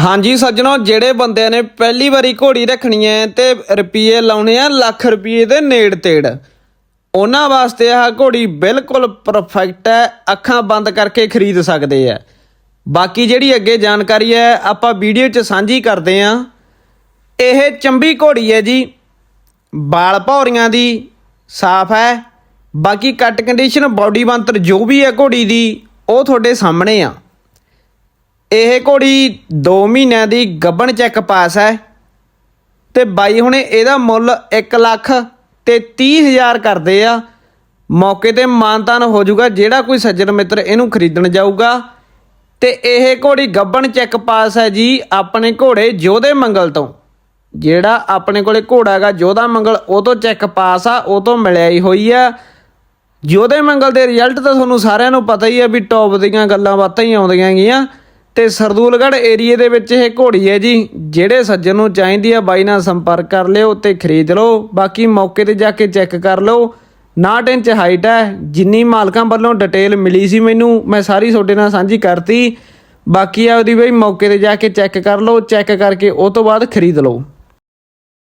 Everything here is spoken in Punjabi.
ਹਾਂਜੀ ਸੱਜਣੋ, ਜਿਹੜੇ ਬੰਦਿਆਂ ਨੇ ਪਹਿਲੀ ਵਾਰੀ ਘੋੜੀ ਰੱਖਣੀ ਹੈ ਤੇ ਰੁਪਏ ਲਾਉਣੇ ਆ ਲੱਖ ਰੁਪਏ ਦੇ ਨੇੜ ਤੇੜ, ਉਹਨਾਂ ਵਾਸਤੇ ਆਹ ਘੋੜੀ ਬਿਲਕੁਲ ਪਰਫੈਕਟ ਹੈ, ਅੱਖਾਂ ਬੰਦ ਕਰਕੇ ਖਰੀਦ ਸਕਦੇ ਆ। ਬਾਕੀ ਜਿਹੜੀ ਅੱਗੇ ਜਾਣਕਾਰੀ ਹੈ, ਆਪਾਂ ਵੀਡੀਓ 'ਚ ਸਾਂਝੀ ਕਰਦੇ ਆ ਇਹ ਚੰਬੀ ਘੋੜੀ ਹੈ ਜੀ ਬਾਲ ਭੌਰੀਆਂ ਦੀ, ਸਾਫ਼ ਹੈ। ਬਾਕੀ ਕੱਟ ਕੰਡੀਸ਼ਨ ਬਾਡੀ ਬੰਤਰ ਜੋ ਵੀ ਹੈ ਘੋੜੀ ਦੀ, ਉਹ ਤੁਹਾਡੇ ਸਾਹਮਣੇ ਆ। ਇਹ ਘੋੜੀ 2 ਮਹੀਨਿਆਂ ਦੀ ਗੱਬਣ ਚੈੱਕ ਪਾਸ ਹੈ ਤੇ ਬਾਈ ਹੁਣੇ ਇਹਦਾ ਮੁੱਲ 1 ਲੱਖ ਤੇ 30000 ਕਰਦੇ ਆ। ਮੌਕੇ ਤੇ ਮਾਨਤਾਨ ਹੋ ਜਾਊਗਾ, ਜਿਹੜਾ ਕੋਈ ਸੱਜਣ ਮਿੱਤਰ ਇਹਨੂੰ ਖਰੀਦਣ ਜਾਊਗਾ। ਤੇ ਇਹ ਘੋੜੀ ਗੱਬਣ ਚੈੱਕ ਪਾਸ ਹੈ ਜੀ ਆਪਣੇ ਘੋੜੇ ਜੋਧੇ ਮੰਗਲ ਤੋਂ। ਜਿਹੜਾ ਆਪਣੇ ਕੋਲੇ ਘੋੜਾ ਹੈਗਾ, ਜੋਧਾ ਮੰਗਲ, ਉਹ ਤੋਂ ਚੈੱਕ ਪਾਸ ਆ, ਉਹ ਤੋਂ ਮਿਲਿਆ ਹੀ ਹੋਈ ਆ। ਜੋਧੇ ਮੰਗਲ ਦੇ ਰਿਜ਼ਲਟ ਤਾਂ ਤੁਹਾਨੂੰ ਸਾਰਿਆਂ ਨੂੰ ਪਤਾ ਹੀ ਆ ਵੀ ਟੌਪ ਦੀਆਂ ਗੱਲਾਂ ਬਾਤਾਂ ਹੀ ਆਉਂਦੀਆਂ ਹੈਗੀਆਂ। ਤੇ ਸਰਦੂਲਗੜ੍ਹ ਏਰੀਏ ਦੇ ਵਿੱਚ ਇਹ ਘੋੜੀ ਹੈ ਜੀ। ਜਿਹੜੇ ਸੱਜਣ ਨੂੰ ਚਾਹੀਦੀ ਆ, ਬਾਈ ਨਾਲ ਸੰਪਰਕ ਕਰ ਲਿਓ ਤੇ ਖਰੀਦ ਲਓ। ਬਾਕੀ ਮੌਕੇ ਤੇ ਜਾ ਕੇ ਚੈੱਕ ਕਰ ਲਓ। 59 ਇੰਚ ਹਾਈਟ ਹੈ। ਜਿੰਨੀ ਮਾਲਕਾਂ ਵੱਲੋਂ ਡਿਟੇਲ ਮਿਲੀ ਸੀ ਮੈਨੂੰ, ਮੈਂ ਸਾਰੀ ਤੁਹਾਡੇ ਨਾਲ ਸਾਂਝੀ ਕਰਤੀ। ਬਾਕੀ ਆ ਉਹਦੀ ਬਈ ਮੌਕੇ ਤੇ ਜਾ ਕੇ ਚੈੱਕ ਕਰ ਲਓ। ਚੈੱਕ ਕਰਕੇ ਉਹ ਤੋਂ ਬਾਅਦ ਖਰੀਦ ਲਓ।